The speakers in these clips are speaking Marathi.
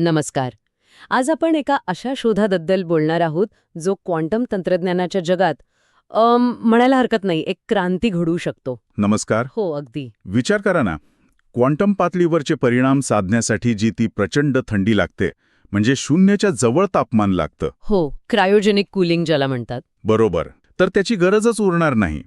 नमस्कार. आज आपण एका अशा शोधाबद्दल बोलणार आहोत जो क्वांटम तंत्रज्ञानाच्या जगात म्हणायला हरकत नाही एक क्रांती घडवू शकतो. नमस्कार. हो अगदी. विचार करा ना क्वांटम पातळीवरचे परिणाम साधण्यासाठी जी ती प्रचंड थंडी लागते म्हणजे शून्याच्या जवळ तापमान लागतं. हो क्रायोजेनिक कूलिंग ज्याला म्हणतात. बरोबर. तर त्याची गरजच उरणार नाही.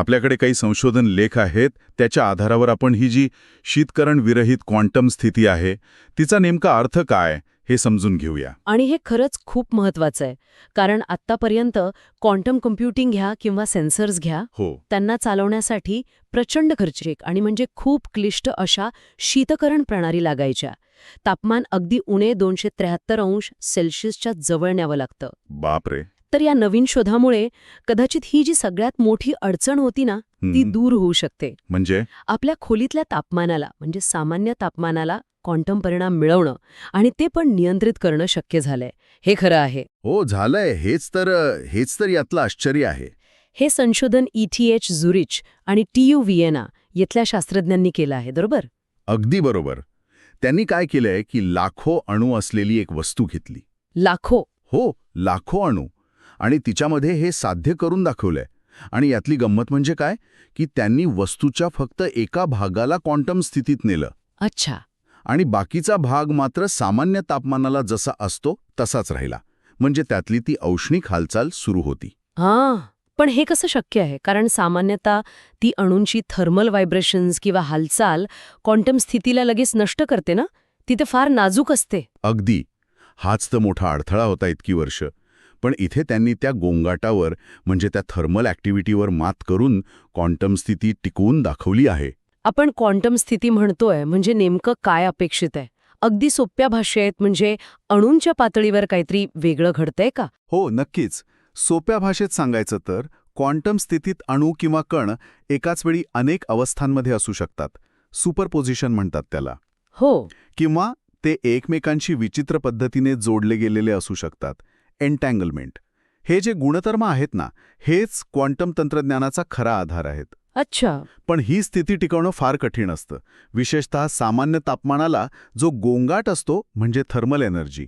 आपल्याकडे काही संशोधन लेख आहेत त्याच्या आधारावर आपण ही जी शीतकरण विरहित क्वांटम स्थिती आहे तिचा नेमका अर्थ काय हे समजून घेऊया. आणि हे खरंच खूप महत्वाचं आहे कारण आत्तापर्यंत क्वांटम कम्प्युटिंग घ्या किंवा सेन्सर्स घ्या हो. त्यांना चालवण्यासाठी प्रचंड खर्चिक आणि म्हणजे खूप क्लिष्ट अशा शीतकरण प्रणाली लागायच्या. तापमान अगदी उणे दोनशे त्र्याहत्तर अंश सेल्सिअसच्या जवळ न्यावं लागतं. बापरे! तर या नवीन शोधामुळे कदाचित ही जी सगळ्यात मोठी अडचण होती ना ती दूर होऊ शकते. म्हणजे? आपल्या खोलीतल्या तापमानाला म्हणजे सामान्य तापमानाला क्वांटम परिणाम मिळवणं आणि ते पण नियंत्रित करणं शक्य झालंय. हे खरं आहे. हो झालंय. हेच तर हेच तर यातलं आश्चर्य आहे. हे संशोधन इटीएच झुरिच आणि टीयू व्हिएना येथल्या शास्त्रज्ञांनी केलं आहे बरोबर? अगदी बरोबर. त्यांनी काय केलंय की लाखो अणू असलेली एक वस्तू घेतली. लाखो. हो लाखो अणू. आणि तिच्यामध्ये हे साध्य करून दाखवलंय. आणि यातली गंमत म्हणजे काय? की त्यांनी वस्तूच्या फक्त एका भागाला क्वांटम स्थितीत नेलं. अच्छा. आणि बाकीचा भाग मात्र सामान्य तापमानाला जसा असतो तसाच राहिला. म्हणजे त्यातली ती औष्णिक हालचाल सुरू होती. हां. पण हे कसं शक्य आहे? कारण सामान्यतः ती अणूंची थर्मल व्हायब्रेशन्स किंवा हालचाल क्वांटम स्थितीला लगेच नष्ट करते ना? ती तर फार नाजूक असते. अगदी. हाच तर मोठा अडथळा होता इतकी वर्ष. पण इथे त्यांनी त्या गोंगाटावर म्हणजे त्या थर्मल ॲक्टिव्हिटीवर मात करून क्वांटम स्थिती टिकवून दाखवली आहे. आपण क्वांटम स्थिती म्हणतोय म्हणजे नेमकं काय अपेक्षित आहे? अगदी सोप्या भाषेत म्हणजे अणूंच्या पातळीवर काहीतरी वेगळं घडतंय का? हो नक्कीच. सोप्या भाषेत सांगायचं तर क्वांटम स्थितीत अणू किंवा कण एकाच वेळी अनेक अवस्थांमध्ये असू शकतात. सुपरपोझिशन म्हणतात त्याला. हो. किंवा ते एकमेकांशी विचित्र पद्धतीने जोडले गेलेले असू शकतात. एन्टँगलमेंट हे जे गुणधर्म आहेत ना हेच क्वांटम तंत्रज्ञानाचा खरा आधार आहेत. अच्छा. पण ही स्थिती टिकवणं फार कठीण असतं. विशेषतः सामान्य तापमानाला जो गोंगाट असतो म्हणजे थर्मल एनर्जी.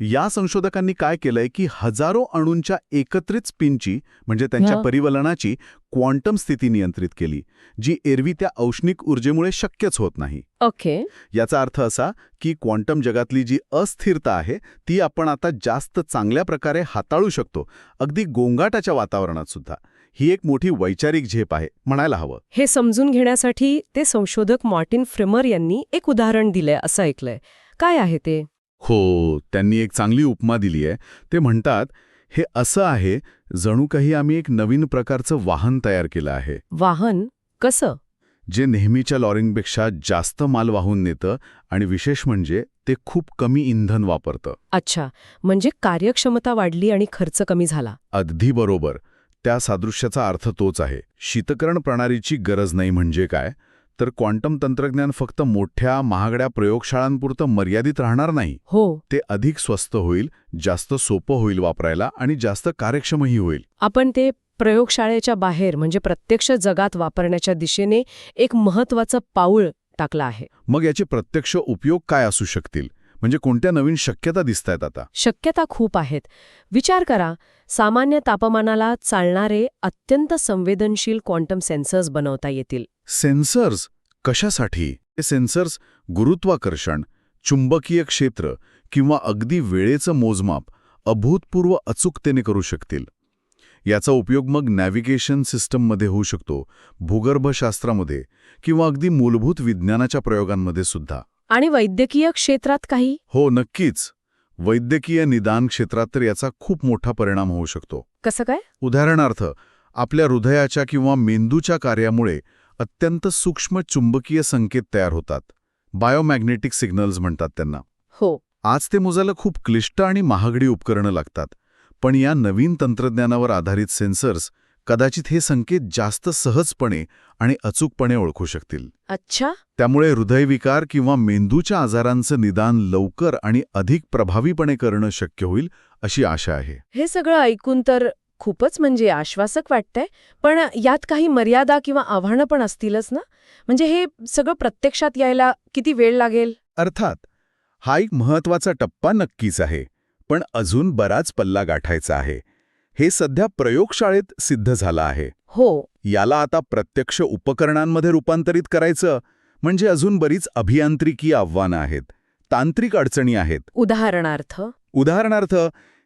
या संशोधकांनी काय केलंय की हजारो अणूंच्या एकत्रित स्पिनची म्हणजे त्यांच्या. परिवलनाची क्वांटम स्थिती नियंत्रित केली जी एरवी त्या औष्णिक ऊर्जेमुळे शक्यच होत नाही. ओके. याचा अर्थ असा की क्वांटम जगातली जी अस्थिरता आहे ती आपण आता जास्त चांगल्या प्रकारे हाताळू शकतो अगदी गोंगाटाच्या वातावरणात सुद्धा. ही एक मोठी वैचारिक झेप आहे म्हणायला हवं. हे समजून घेण्यासाठी ते संशोधक मार्टिन फ्रेमर यांनी एक उदाहरण दिलंय असं ऐकलंय. काय आहे ते? हो त्यांनी एक चांगली उपमा दिली आहे. ते म्हणतात हे असं आहे जणू काही आम्ही एक नवीन प्रकारचं वाहन तयार केलं आहे. वाहन? कसं? जे नेहमीच्या लॉरिंगपेक्षा जास्त माल वाहून नेतं आणि विशेष म्हणजे ते खूप कमी इंधन वापरतं. अच्छा म्हणजे कार्यक्षमता वाढली आणि खर्च कमी झाला. अगदी बरोबर. त्या सादृश्याचा अर्थ तोच आहे. शीतकरण प्रणालीची गरज नाही म्हणजे काय? तर क्वांटम तंत्रज्ञान फक्त मोठ्या महागड्या प्रयोगशाळांपुरतं मर्यादित राहणार नाही. हो. ते अधिक स्वस्त होईल जास्त सोपं होईल वापरायला आणि जास्त कार्यक्षमही होईल. आपण ते प्रयोगशाळेच्या बाहेर म्हणजे प्रत्यक्ष जगात वापरण्याच्या दिशेने एक महत्वाचं पाऊल टाकलं आहे. मग याचे प्रत्यक्ष उपयोग काय असू शकतील? म्हणजे कोणत्या नवीन शक्यता दिसतायत आता? शक्यता खूप आहेत. विचार करा सामान्य तापमानाला चालणारे अत्यंत संवेदनशील क्वांटम सेन्सर्स बनवता येतील. सेन्सर्स कशासाठी? हे सेन्सर्स गुरुत्वाकर्षण चुंबकीय क्षेत्र किंवा अगदी वेळेचं मोजमाप अभूतपूर्व अचूकतेने करू शकतील. याचा उपयोग मग नॅव्हिगेशन सिस्टममध्ये होऊ शकतो भूगर्भशास्त्रामध्ये किंवा अगदी मूलभूत विज्ञानाच्या प्रयोगांमध्ये सुद्धा. आणि वैद्यकीय क्षेत्रात काही? हो नक्कीच. वैद्यकीय निदान क्षेत्रात तर याचा खूप मोठा परिणाम होऊ शकतो. कसं काय? उदाहरणार्थ आपल्या हृदयाच्या किंवा मेंदूच्या कार्यामुळे अत्यंत सूक्ष्म चुंबकीय संकेत तयार होतात. बायोमॅग्नेटिक सिग्नल्स म्हणतात त्यांना. हो. आज ते मोजायला खूप क्लिष्ट आणि महागडी उपकरणं लागतात. पण या नवीन तंत्रज्ञानावर आधारित सेन्सर्स कदाचित हे संकेत जास्त सहजपणे आणि अचूकपणे ओळखू शकतील. अच्छा. त्यामुळे हृदयविकार किंवा मेंदूच्या आजारांचं निदान लवकर आणि अधिक प्रभावीपणे करणं शक्य होईल अशी आशा आहे. हे सगळं ऐकून तर खूपच म्हणजे आश्वासक वाटतंय. पण यात काही मर्यादा किंवा आव्हानं पण असतीलच ना? म्हणजे हे सगळं प्रत्यक्षात यायला किती वेळ लागेल? अर्थात हा एक महत्त्वाचा टप्पा नक्कीच आहे पण अजून बराच पल्ला गाठायचा आहे. हे सध्या प्रयोगशाळेत सिद्ध झालं आहे. हो. याला आता प्रत्यक्ष उपकरणांमध्ये रूपांतरित करायचं म्हणजे अजून बरीच अभियांत्रिकी आव्हानं आहेत तांत्रिक अडचणी आहेत. उदाहरणार्थ? उदाहरणार्थ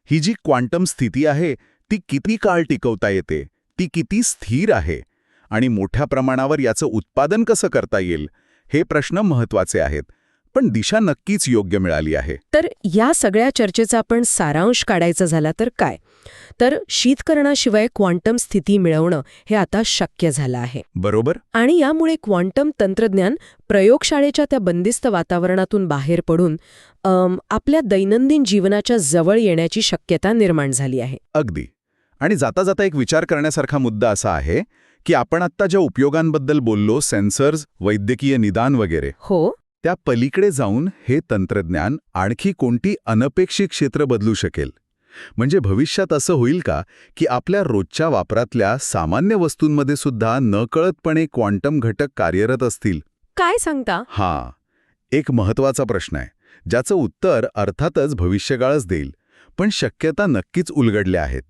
ही जी क्वांटम स्थिती आहे ती किती काळ टिकवता येते ती किती स्थिर आहे आणि मोठ्या प्रमाणावर याचं उत्पादन कसं करता येईल हे प्रश्न महत्त्वाचे आहेत पण दिशा नक्कीच योग्य मिळाली आहे. तर या सगळ्या चर्चेचा आपण सारांश काढायचा झाला तर काय? तर शीतकरणाशिवाय क्वांटम स्थिती मिळवणं हे आता शक्य झालं आहे. बरोबर? आणि यामुळे क्वांटम तंत्रज्ञान प्रयोगशाळेच्या त्या बंदिस्त वातावरणातून बाहेर पडून आपल्या दैनंदिन जीवनाच्या जवळ येण्याची शक्यता निर्माण झाली आहे. अगदी. आणि जाता जाता एक विचार करण्यासारखा मुद्दा असा आहे की आपण आत्ता ज्या उपयोगांबद्दल बोललो सेन्सर्स वैद्यकीय निदान वगैरे हो. त्या पलीकडे जाऊन हे तंत्रज्ञान आणखी कोणती अनपेक्षित क्षेत्र बदलू शकेल? म्हणजे भविष्यात असं होईल का की आपल्या रोजच्या वापरातल्या सामान्य वस्तूंमध्ये सुद्धा नकळतपणे क्वांटम घटक कार्यरत असतील? काय सांगता? हा. एक महत्त्वाचा प्रश्न आहे ज्याचं उत्तर अर्थातच भविष्यकाळच देईल पण शक्यता नक्कीच उलगडल्या आहेत.